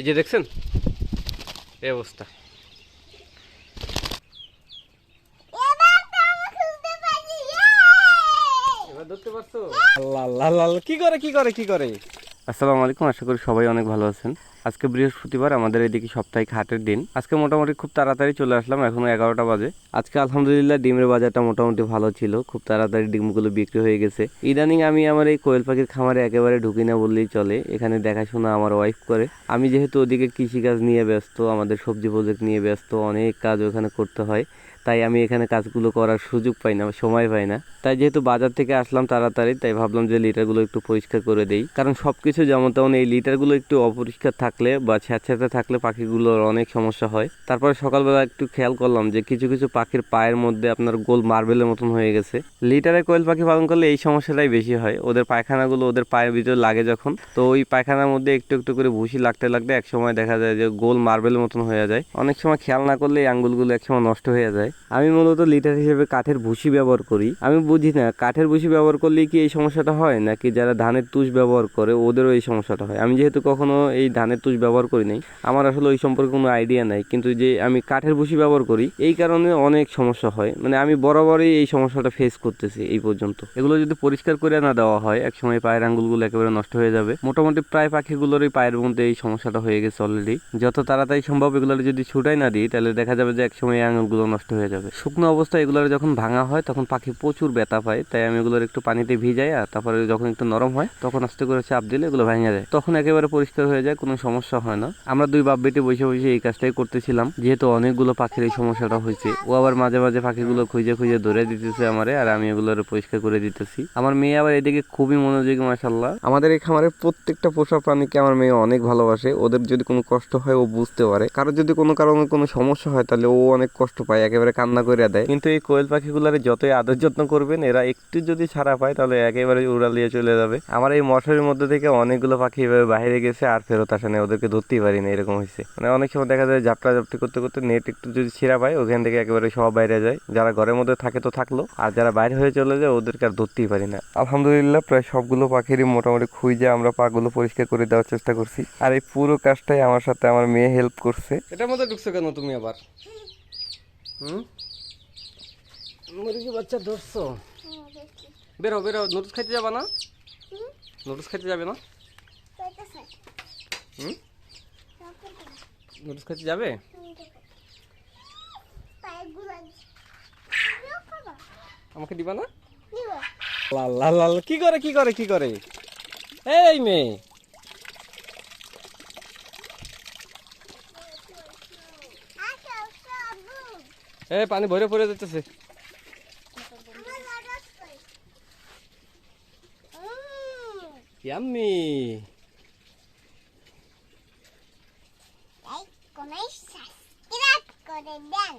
এই যে দেখছেন? এই অবস্থা। আল্লাহ। কি করে কি করে কি করে? আসসালামু আলাইকুম, আশা করি সবাই অনেক ভালো আছেন। আজকে বৃহস্পতিবার, আমাদের এদিকে সাপ্তাহিক হাটের দিন। আজকে মোটামুটি খুব তাড়াতাড়ি চলে আসলাম, এখনও এগারোটা বাজে। আজকে আলহামদুলিল্লাহ ডিমের বাজারটা মোটামুটি ভালো ছিল, খুব তাড়াতাড়ি ডিমগুলো বিক্রি হয়ে গেছে। ইদানিং আমি আমার এই কোয়েল পাখির খামারে একেবারে ঢুকি না বললেই চলে, এখানে দেখাশোনা আমার ওয়াইফ করে। আমি যেহেতু ওদিকে কৃষিকাজ নিয়ে ব্যস্ত, আমাদের সবজি প্রজেক্ট নিয়ে ব্যস্ত, অনেক কাজ ওখানে করতে হয়। তাই আমি এখানে কাজগুলো করার সুযোগ পাই না, সময় পাই না। তাই যেহেতু বাজার থেকে আসলাম তাড়াতাড়ি, তাই ভাবলাম যে লিটারগুলো একটু পরিষ্কার করে দেই। কারণ সব কিছু যেমন তেমন এই লিটারগুলো একটু অপরিষ্কার থাকলে বা ছ্যাঁতছ্যাঁতে থাকলে পাখিগুলোর অনেক সমস্যা হয়। তারপরে সকালবেলা একটু খেয়াল করলাম যে কিছু কিছু পাখির পায়ের মধ্যে আপনার গোল মার্বেলের মতন হয়ে গেছে। লিটারে কোয়েল পাখি পালন করলে এই সমস্যাটাই বেশি হয়। ওদের পায়খানাগুলো ওদের পায়ের ভিতরে লাগে যখন, তো ওই পায়খানার মধ্যে একটু একটু করে ভুসি লাগতে লাগতে এক সময় দেখা যায় যে গোল মার্বেলের মতন হয়ে যায়। অনেক সময় খেয়াল না করলে এই আঙ্গুলগুলো এক সময় নষ্ট হয়ে যায়। আমি মূলত লিটার হিসেবে কাঠের ভুসি ব্যবহার করি। আমি বুঝি না, কাঠের ভুসি ব্যবহার করলে কি এই সমস্যাটা হয়, নাকি যারা ধানের তুষ ব্যবহার করে ওদেরও এই সমস্যাটা হয়? আমি যেহেতু কখনো এই ধানের তুষ ব্যবহার করি নাই, আমার আসলে ওই সম্পর্কে কোনো আইডিয়া নাই। কিন্তু যে আমি কাঠের ভুসি ব্যবহার করি, এই কারণে অনেক সমস্যা হয়। মানে আমি বরাবরই এই সমস্যাটা ফেস করতেছি এই পর্যন্ত। এগুলো যদি পরিষ্কার করে না দেওয়া হয়, একসময় পায়ের আঙ্গুলগুলো একেবারে নষ্ট হয়ে যাবে। মোটামুটি প্রায় পাখিগুলোর পাখিগুলোরই পায়ের মধ্যে এই সমস্যাটা হয়ে গেছে অলরেডি যত তাড়াতাড়ি সম্ভব এগুলো যদি ছুটাই না দিই, তাহলে দেখা যাবে যে একসময় এই আঙ্গুলগুলো নষ্ট হয়ে যাবে। শুকনো অবস্থায় এগুলোর যখন ভাঙা হয়, তখন পাখি প্রচুর ব্যথা পায়। তাই আমি এগুলোর একটু পানিতে ভিজাই আর তারপরে যখন একটু নরম হয়, তখন আস্তে করে চাপ দিলে এগুলো ভেঙে যায়। তখন একেবারে পরিষ্কার হয়ে যায়, কোনো সমস্যা হয় না। আমরা দুই বাপ বেটে বসে বসে এই কাজটাই করতেছিলাম। যেহেতু অনেকগুলো পাখির এই সমস্যাটা হয়েছে, ও আবার মাঝে মাঝে পাখিগুলো খুঁজে খুঁজে ধরে দিতেছে আমারে আর আমি এগুলোর পরিষ্কার করে দিতেছি। আমার মেয়ে আবার এদিকে খুবই মনোযোগী মাসাল্লাহ আমাদের এই খামারের প্রত্যেকটা পোষা প্রাণীকে আমার মেয়ে অনেক ভালোবাসে। ওদের যদি কোনো কষ্ট হয়, ও বুঝতে পারে। কারও যদি কোনো কারণে কোনো সমস্যা হয়, তাহলে ও অনেক কষ্ট পায়। একেবারে কান্না করে দেয়। কিন্তু এই কোয়েল পাখিগুলার যতই আদর যত্ন করবেন এরা একটু যদি ছাড়া পায় তাহলে একেবারে উড়ালিয়ে চলে যাবে। আমার এই মশারির মধ্যে থেকে অনেকগুলো পাখি এভাবে বাইরে গেছে আর ফেরত আসে না ওদেরকে ধরতেই পারি না এরকম হয়েছে। মানে অনেক সময় দেখা যায় যাত্রা যাত্রী করতে করতে নেট একটু যদি ছিঁড়া পায় ওখান থেকে একেবারে সব বাইরে যায়। যারা ঘরের মধ্যে থাকে তো থাকল আর যারা বাইরে হয়ে চলে যায় ওদেরকে আর ধরতেই পারি না। আলহামদুলিল্লাহ প্রায় সবগুলো পাখিরই মোটামুটি খুঁজে আমরা পাগুলো পরিষ্কার করে দেওয়ার চেষ্টা করছি। আর এই পুরো কাজটাই আমার সাথে আমার মেয়ে হেল্প করছে। এটার মধ্যে ঢুকছো কেন তুমি আবার? হুম? মুরগি বাচ্চা ধরছো? বেরো বেরো নুডলস খাইতে যাবা না? নুডলস খাইতে যাবে না? হুম? নুডলস খাইতে যাবে? আমাকে দিবা না? লাল লাল লাল। কি করে কি করে কি করে? এই মেয়ে। এ পানি ভরে পড়ে যাচ্ছে ইয়াম্মি। করে দেন।